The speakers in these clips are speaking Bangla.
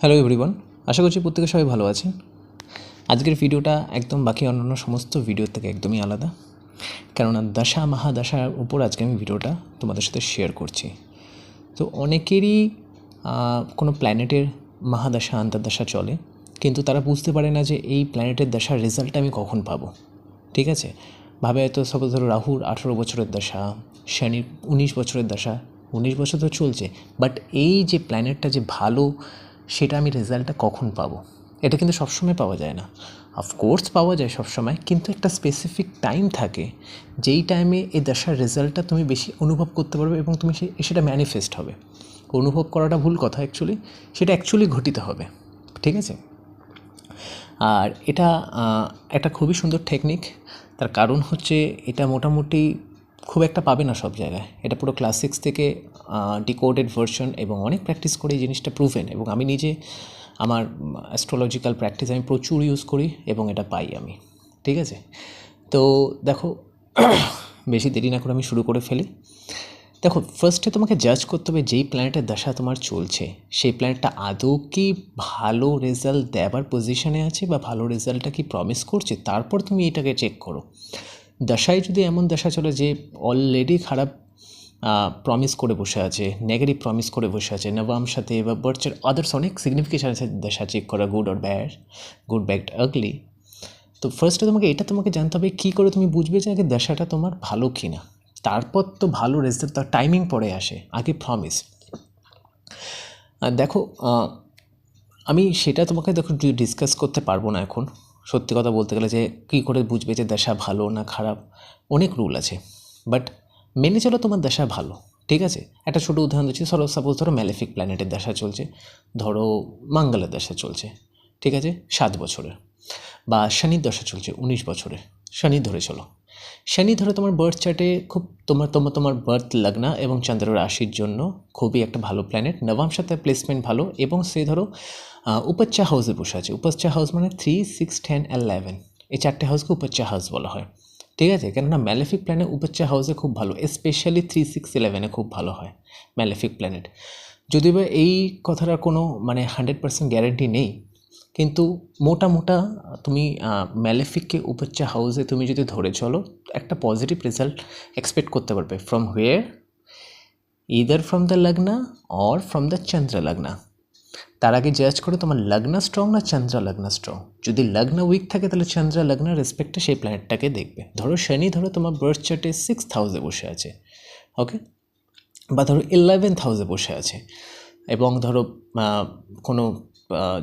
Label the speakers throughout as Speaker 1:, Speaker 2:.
Speaker 1: হ্যালো এভরিওয়ান আশা করছি প্রত্যেকে সবাই ভালো আছেন। আজকের ভিডিওটা একদম বাকি অন্যান্য সমস্ত ভিডিওর থেকে একদমই আলাদা। কেননা দশা মহাদশার উপর আজকে আমি ভিডিওটা তোমাদের সাথে শেয়ার করছি। তো অনেকেরই কোনো প্ল্যানেটের মহাদশা আন্তর্দশা চলে, কিন্তু তারা বুঝতে পারে না যে এই প্ল্যানেটের দশার রেজাল্ট আমি কখন পাবো। ঠিক আছে? ভাবে হয়তো সাপোজ ধরো রাহুর আঠেরো বছরের দশা, শনির উনিশ বছরের দশা, উনিশ বছর তো চলছে বাট এই যে প্ল্যানেটটা যে ভালো সেটা আমি রেজাল্টটা কখন পাবো? এটা কিন্তু সবসময় পাওয়া যায় না। অফকোর্স পাওয়া যায় সবসময়, কিন্তু একটা স্পেসিফিক টাইম থাকে যেই টাইমে এই দশার রেজাল্টটা তুমি বেশি অনুভব করতে পারবে এবং তুমি সেটা ম্যানিফেস্ট হবে। অনুভব করাটা ভুল কথা অ্যাকচুয়ালি সেটা অ্যাকচুয়ালি ঘটিতে হবে। ঠিক আছে? আর এটা একটা খুবই সুন্দর টেকনিক তার কারণ হচ্ছে এটা মোটামুটি খুব একটা পাবে না সব জায়গায়। এটা পুরো ক্লাস সিক্স থেকে ডিকোডেড ভার্সন এবং অনেক প্র্যাকটিস করে এই জিনিসটা প্রুভেন এবং আমি নিজে আমার অ্যাস্ট্রোলজিক্যাল প্র্যাকটিস আমি প্রচুর ইউজ করি এবং এটা পাই আমি, ঠিক আছে? তো দেখো, বেশি দেরি না করে আমি শুরু করে ফেলি। দেখো ফার্স্টে তোমাকে জাজ করতে হবে যেই প্ল্যানেটের দশা তোমার চলছে, সেই প্ল্যানেটটা আদৌ কি ভালো রেজাল্ট দেবার পজিশনে আছে বা ভালো রেজাল্টটা কি প্রমিস করছে? তারপর তুমি এটাকে চেক করো। দশায় যদি এমন দশা চলে যে অলরেডি খারাপ প্রমিস করে বসে আছে নেগেটিভ প্রমিস করে বসে আছে নবাম সাথে বা বার্চের আদার্স অনেক সিগনিফিকেশান আছে দশা চেক করা good or bad good bad ugly তো ফার্স্টে তোমাকে এটা তোমাকে জানতে হবে, কী করে তুমি বুঝবে যে আগে দশাটা তোমার ভালো কি না তারপর তো ভালো রেজাল্ট তার টাইমিং পরে আসে, আগে প্রমিস দেখো আমি সেটা তোমাকে দেখো ডিসকাস করতে পারব না এখন, সত্যি কথা বলতে গেলে যে কী করে বুঝবে যে দশা ভালো না খারাপ, অনেক রুল আছে। বাট মেনে চলো তোমার দশা ভালো, ঠিক আছে? একটা ছোটো উদাহরণ দিচ্ছি, ধরো সাপোজ ধরো ম্যালেফিক প্ল্যানেটের দশা চলছে, ধরো মঙ্গলের দশা চলছে, ঠিক আছে? সাত বছরের, বা শনির দশা চলছে উনিশ বছরে শনি ধরে চলো। শনি ধরো তোমার বার্থ চার্টে খুব, তোমার তোমার তোমার বার্থ লগ্না এবং চন্দ্র রাশির জন্য খুবই একটা ভালো প্ল্যানেট নবম সাথে প্লেসমেন্ট ভালো, এবং সে ধরো উপচ্চা হাউসে বসে আছে। উপচ্চা হাউস মানে থ্রি সিক্স টেন অ্যালেভেন এই চারটে হাউসকে উপচ্চা হাউস বলা হয়। ঠিক আছে? কেননা ম্যালেফিক প্ল্যানেট উপচ্চা হাউসে খুব ভালো স্পেশালি থ্রি সিক্স ইলেভেনে খুব ভালো হয় ম্যালেফিক প্ল্যানেট যদিও বা এই কথাটার কোনো মানে হান্ড্রেড পার্সেন্ট গ্যারেন্টি নেই, কিন্তু মোটা মোটা তুমি ম্যালেফিককে উপচ্চা হাউসে তুমি যদি ধরে চলো, একটা পজিটিভ রেজাল্ট এক্সপেক্ট করতে পারবে। From where either from the lagna or from the chandra lagna তার আগে জাজ করো তোমার লগ্ন স্ট্রং না চন্দ্র লগ্ন স্ট্রং যদি লগ্ন উইক থাকে, তাহলে চন্দ্র লগ্ন রেসপেক্টে সেই প্ল্যানেটটাকে দেখবে। ধরো শনি, ধরো তোমার বার্থ চার্টে সিক্স হাউসে বসে আছে ওকে বা ধরো ইলেভেন্থ হাউসে বসে আছে, এবং ধরো কোনো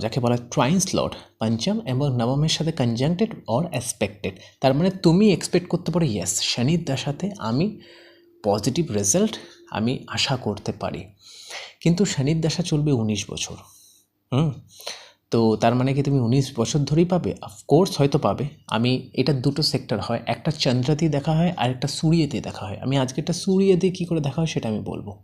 Speaker 1: যাকে বলা হয় ট্রাইন স্লট পঞ্চম এবং নবমের সাথে কনজাংটেড অর অ্যাসপেক্টেড তার মানে তুমি এক্সপেক্ট করতে পারো ইয়েস শনির দশাতে আমি পজিটিভ রেজাল্ট আমি আশা করতে পারি। কিন্তু শনির দশা চলবে উনিশ বছর। হুম? তো তার মানে কি তুমি উনিশ বছর ধরেই পাবে? অফকোর্স হয়তো পাবে। আমি, এটা দুটো সেক্টর হয়। একটা চন্দ্র দিয়ে দেখা হয়, আর একটা সূর্য দিয়ে দেখা হয়। আমি আজকে একটা সূর্য দিয়ে কী করে দেখা হয় সেটা আমি বলব।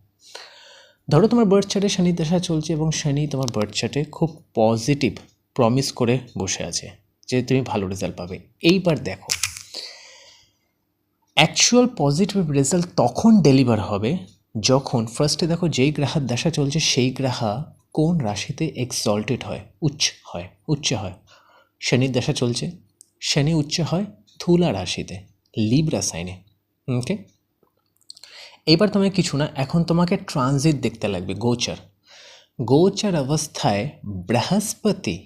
Speaker 1: ধরো তোমার বার্থ চার্টে শনি দশা চলছে এবং শনি তোমার বার্থ চার্টে খুব পজিটিভ প্রমিস করে বসে আছে যে তুমি ভালো রেজাল্ট পাবে। এইবার দেখো। অ্যাকচুয়াল পজিটিভ রেজাল্ট তখন ডেলিভার হবে যখন ফার্স্টে দেখো যেই গ্রাহার দশা চলছে, সেই গ্রাহা কোন রাশিতে এক্সল্টেড হয়? উচ্চ হয় উচ্চ হয়। শনির দশা চলছে, শনি উচ্চ হয় থুলা রাশিতে লিব্রা সাইনে ওকে এবার তোমায় কিছু না, এখন তোমাকে ট্রানজিট দেখতে লাগবে, গোচর। গোচর অবস্থায় বৃহস্পতি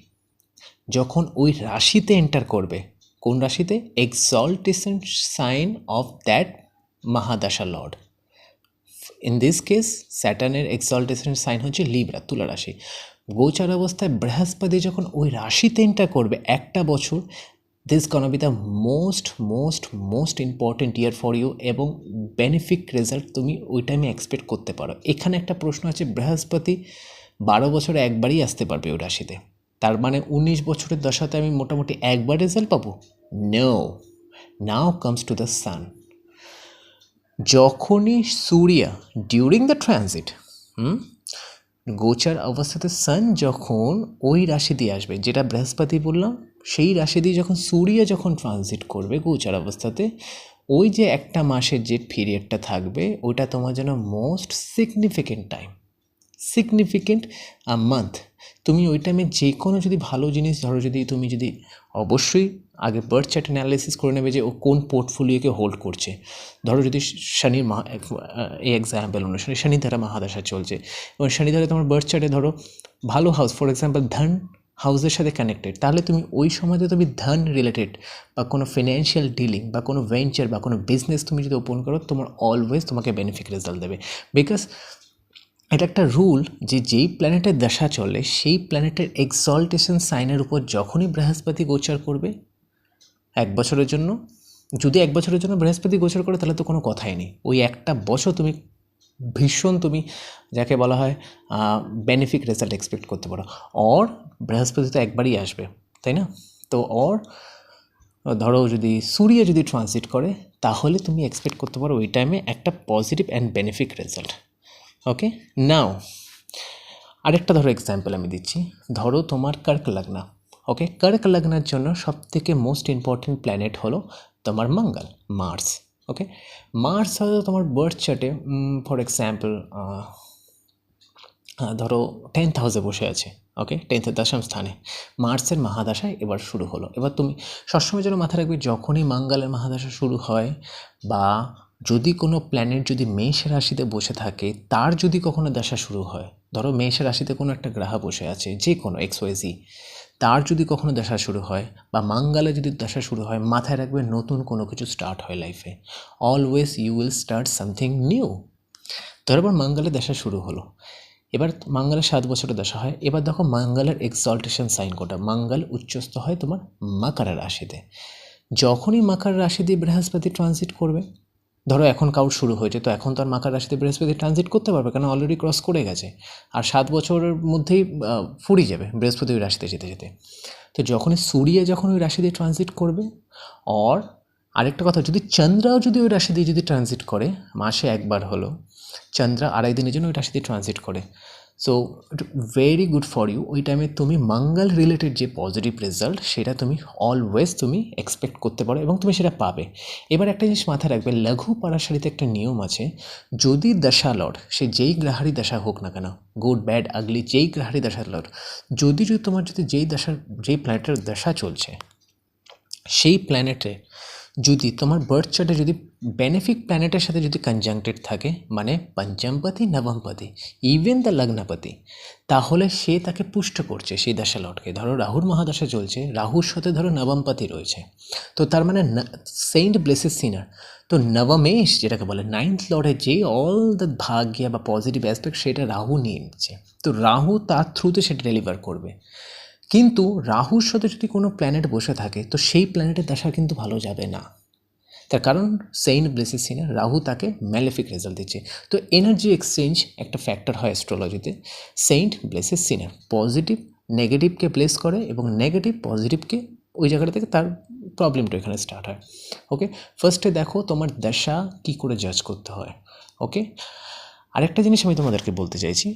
Speaker 1: যখন ওই রাশিতে এন্টার করবে, কোন রাশিতে? Exaltation sign of that mahadasha lord in this case স্যাটার্নের exaltation sign হচ্ছে লিব্রা তুলা রাশি। গোচার অবস্থায় বৃহস্পতি যখন ওই রাশিতে এন্টার করবে একটা বছর this can be the most most most important year for you এবং বেনিফিক রেজাল্ট তুমি ওই টাইমে এক্সপেক্ট করতে পারো। এখানে একটা প্রশ্ন আছে, বৃহস্পতি বারো বছরে একবারই আসতে পারবে ওই রাশিতে। তার মানে উনিশ বছরের দশাতে আমি মোটামুটি একবার রেজাল্ট পাবো? No now comes to the sun যখনই সূর্য ডিউরিং দ্য ট্রানজিট হুম? গোচার অবস্থাতে সান যখন ওই রাশি দিয়ে আসবে, যেটা বৃহস্পতি বললাম, সেই রাশি দিয়ে যখন সূর্য যখন ট্রানজিট করবে গোচার অবস্থাতে, ওই যে একটা মাসের যে পিরিয়ডটা থাকবে ওইটা তোমার জন্য most significant time significant a month তুমি ওই টাইমে যে কোনো যদি ভালো জিনিস, ধরো যদি তুমি যদি অবশ্যই আগে বার্থ চার্ট অ্যানালাইসিস করে নেবে যে ও কোন পোর্টফোলিওকে হোল্ড করছে। ধরো যদি শনির মহা এই এক্সাম্পল অনুসারে শনি দ্বারা মহাদশা চলছে। এবং শনি দ্বারা তোমার বার্থ চার্টে ধরো ভালো হাউস ফর এক্সাম্পল ধন হাউসের সাথে কানেক্টেড তাহলে তুমি ওই সময়তে তুমি ধন রিলেটেড বা কোনো ফিনান্সিয়াল ডিলিং বা কোনো ভেঞ্চার বা কোনো বিজনেস তুমি যদি ওপেন করো, তোমার অলওয়েজ তোমাকে বেনিফিট রেজাল্ট দেবে। বিকজ এটা একটা রুল যে যেই প্ল্যানেটের দশা চলে, সেই প্ল্যানেটের এক্সল্টেশন সাইনের উপর যখনই বৃহস্পতি গোচর করবে এক বছরের জন্য। যদি এক বছরের জন্য বৃহস্পতি গোচর করে, তাহলে তো কোনো কথাই নেই। ওই একটা বছর তুমি ভীষণ তুমি যাকে বলা হয় বেনিফিক রেজাল্ট এক্সপেক্ট করতে পারো। অর বৃহস্পতি তো একবারই আসবে, তাই না? তো অর ধরো যদি সূর্য যদি ট্রানজিট করে, তাহলে তুমি এক্সপেক্ট করতে পারো ওই টাইমে একটা positive and benefic result okay now আরেকটা ধরো এক্সাম্পল আমি দিচ্ছি। ধরো তোমার কর্ক লগ্না ওকে কর্ক লগ্নার জন্য সবথেকে মোস্ট ইম্পর্টেন্ট প্ল্যানেট হলো তোমার মঙ্গল মার্স ওকে মার্স হয়তো তোমার বার্থ চার্টে ফর এক্সাম্পল ধরো টেন্থ হাউসে বসে আছে ওকে টেন্থের দশম স্থানে মার্চের মহাদশা এবার শুরু হলো। এবার তুমি সবসময় যেন মাথায় রাখবে, যখনই মঙ্গলের মহাদশা শুরু হয়, বা যদি কোনো প্ল্যানেট যদি মেষ রাশিতে বসে থাকে, তার যদি কখনো দশা শুরু হয়, ধরো মেষ রাশিতে কোনো একটা গ্রাহ বসে আছে, যে কোনো এক্স তার যদি কখনো দশা শুরু হয় বা মঙ্গলে যদি দশা শুরু হয়, মাথায় রাখবে নতুন কোনো কিছু স্টার্ট হয় লাইফে always you will start something new ধরো এবার মঙ্গলের দশা শুরু হলো। এবার মঙ্গলের সাত বছরের দশা হয়। এবার দেখো মাঙ্গালের এক্সল্টেশন সাইন কোটা মাঙ্গাল উচ্চস্থ হয় তোমার মাকার রাশিতে। যখনই মাকার রাশি দিয়ে বৃহস্পতি ট্রানজিট করবে ধরো এখন কাউর শুরু হয়েছে, তো এখন তো আর মাকার রাশিতে বৃহস্পতি ট্রানজিট করতে পারবে কারণ অলরেডি ক্রস করে গেছে। আর সাত বছরের মধ্যেই ফুরিয়ে যাবে বৃহস্পতি ওই রাশিতে যেতে যেতে। তো যখনই সূর্য যখন ওই রাশি দিয়ে ট্রানজিট করবে অর আরেকটা কথা, যদি চন্দ্রাও যদি ওই রাশি দিয়ে যদি ট্রানজিট করে, মাসে একবার হলো, চন্দ্রা আড়াই দিনের জন্য ওই রাশি দিয়ে ট্রানজিট করে so very good for you ওই টাইমে তুমি মঙ্গল রিলেটেড যে পজিটিভ রেজাল্ট সেটা তুমি অলওয়েজ তুমি এক্সপেক্ট করতে পারো এবং তুমি সেটা পাবে। এবার একটা জিনিস মাথায় রাখবে, লঘু পারাশাড়িতে একটা নিয়ম আছে, যদি দশা লর্ড সে যেই গ্রাহারি দশা হোক না কেন গুড ব্যাড আগলি যেই গ্রাহারই দশা লর্ড যদি যদি তোমার যদি যেই দশার, যেই প্ল্যানেটের দশা চলছে, সেই প্ল্যানেটে যদি তোমার বার্থ চার্টে যদি বেনিফিক প্ল্যানেটের সাথে যদি কনজাংটেড থাকে মানে পঞ্চমপতি, নবমপতি ইভেন দ্য লগ্নপতি, তাহলে সে তাকে পুষ্ট করছে, সেই দশা লটকে। ধরো রাহুর মহাদশা চলছে, রাহুর সাথে ধরো নবমপতি রয়েছে। তো তার মানে সেন্ট ব্লেসেস সিনার তো নবমেশ যেটাকে বলে নাইন্থ লর্ডে যে অল দ্য ভাগ্য বা পজিটিভ অ্যাসপেক্ট সেটা রাহু নিয়ে নিচ্ছে। তো রাহু তার থ্রুতে সেটা ডেলিভার করবে। কিন্তু রাহুর সাথে যদি কোনো প্ল্যানেট বসে থাকে, তো সেই প্ল্যানেটের দশা কিন্তু ভালো যাবে না। তার কারণ সেইন্ট ব্লেসিস সিনার রাহু তাকে ম্যালেফিক রেজাল্ট দিচ্ছে। তো এনার্জি এক্সচেঞ্জ একটা ফ্যাক্টর হয় অ্যাস্ট্রোলজিতে সেইন্ট ব্লেসিস সিনার পজিটিভ নেগেটিভকে প্লেস করে এবং নেগেটিভ পজিটিভকে ওই জায়গাটা থেকে তার প্রবলেমটা এখানে স্টার্ট হয়। ওকে ফার্স্টে দেখো তোমার দশা কী করে জাজ করতে হয়। ওকে আরেকটা জিনিস আমি তোমাদেরকে বলতে চাইছি।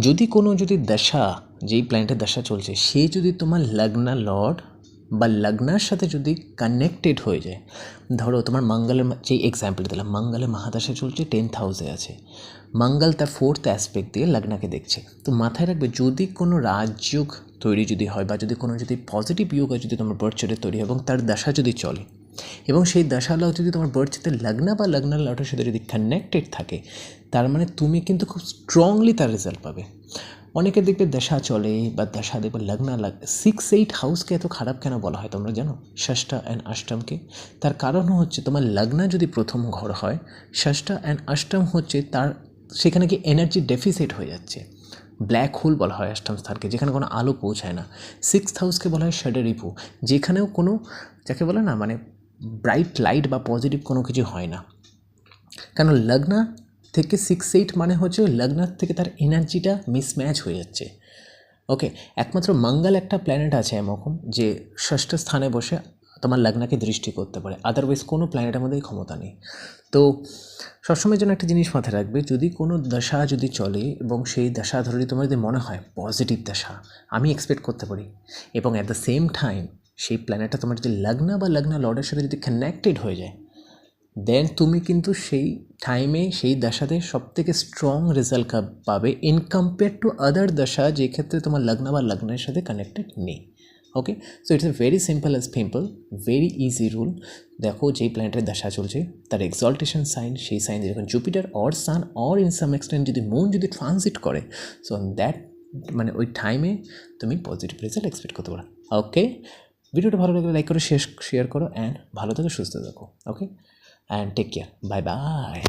Speaker 1: যদি কোনো যদি দশা, যেই প্ল্যানেটের দশা চলছে, সে যদি তোমার লগ্না লর্ড বা লগ্নার সাথে যদি কানেক্টেড হয়ে যায়, ধরো তোমার মঙ্গলের যেই এক্সাম্পল দিলাম, মঙ্গলের মহাদশা চলছে টেন্থ হাউসে আছে। মঙ্গল তার ফোর্থ অ্যাসপেক্ট দিয়ে লগ্নাকে দেখছে। তো মাথায় রাখবে, যদি কোনো রাজযোগ তৈরি যদি হয় বা যদি কোনো যদি পজিটিভ ইয়োগা যদি তোমার বার্থ তৈরি হয় এবং তার দশা যদি চলে এবং সেই দশা লগ্ন যদি তোমার বার্থ চার্টে লগ্না বা লগ্নার লটের সাথে যদি কানেক্টেড থাকে, তার মানে তুমি কিন্তু খুব স্ট্রংলি তার রেজাল্ট পাবে। অনেকে দেখবে দশা চলে বা দশা দেখবে লগ্না লাগ সিক্স এইট হাউসকে এত খারাপ কেন বলা হয় তোমরা জানো? ষষ্ঠা অ্যান্ড অষ্টমকে তার কারণ হচ্ছে তোমার লগ্না যদি প্রথম ঘর হয়, ষষ্ঠা অ্যান্ড অষ্টম হচ্ছে তার সেখানে কি এনার্জি ডেফিসিট হয়ে যাচ্ছে। ব্ল্যাক হোল বলা হয় অষ্টম স্থানকে, যেখানে কোনো আলো পৌঁছায় না। সিক্স হাউসকে বলা হয় শ্যাডো রিপু, যেখানেও কোনো, যাকে বলে না মানে ব্রাইট লাইট বা পজিটিভ কোনো কিছু হয় না। কেন লগ্না থেকে সিক্স এইট মানে হচ্ছে লগ্নার থেকে তার এনার্জিটা মিসম্যাচ হয়ে যাচ্ছে। ওকে একমাত্র মঙ্গল একটা প্ল্যানেট আছে এরকম যে ষষ্ঠ স্থানে বসে তোমার লগ্নাকে দৃষ্টি করতে পারে। আদারওয়াইজ কোনো প্ল্যানেটের মধ্যেই ক্ষমতা নেই। তো সবসময় যেন একটা জিনিস মাথায় রাখবে, যদি কোনো দশা যদি চলে এবং সেই দশা ধরে তোমার যদি মনে হয় পজিটিভ দশা, আমি এক্সপেক্ট করতে পারি। এবং অ্যাট দ্য সেম টাইম সেই প্ল্যানেটটা তোমার যদি লগ্ন বা লগ্ন লর্ডের সাথে যদি কানেক্টেড হয়ে যায় দেন তুমি কিন্তু সেই টাইমে সেই দশাতে সব থেকে স্ট্রং রেজাল্ট পাবে ইন কম্পেয়ার টু আদার দশা যে ক্ষেত্রে তোমার লগ্ন বা লগ্নের সাথে কানেক্টেড নেই। Okay so it's a very simple as pimple very easy rule দেখো যেই প্ল্যানেটের দশা চলছে, তার এক্সল্টেশন সাইন সেই সাইন যখন Jupiter or sun or in some extent যদি মুন যদি ট্রানজিট করে সো দ্যাট মানে ওই টাইমে তুমি পজিটিভ রেজাল্ট এক্সপেক্ট করতে পারো। ওকে ভিডিওটা ভালো লাগলে লাইক করো, শেষ শেয়ার করো অ্যান্ড ভালো থাকো, সুস্থ থাকো okay and take care bye bye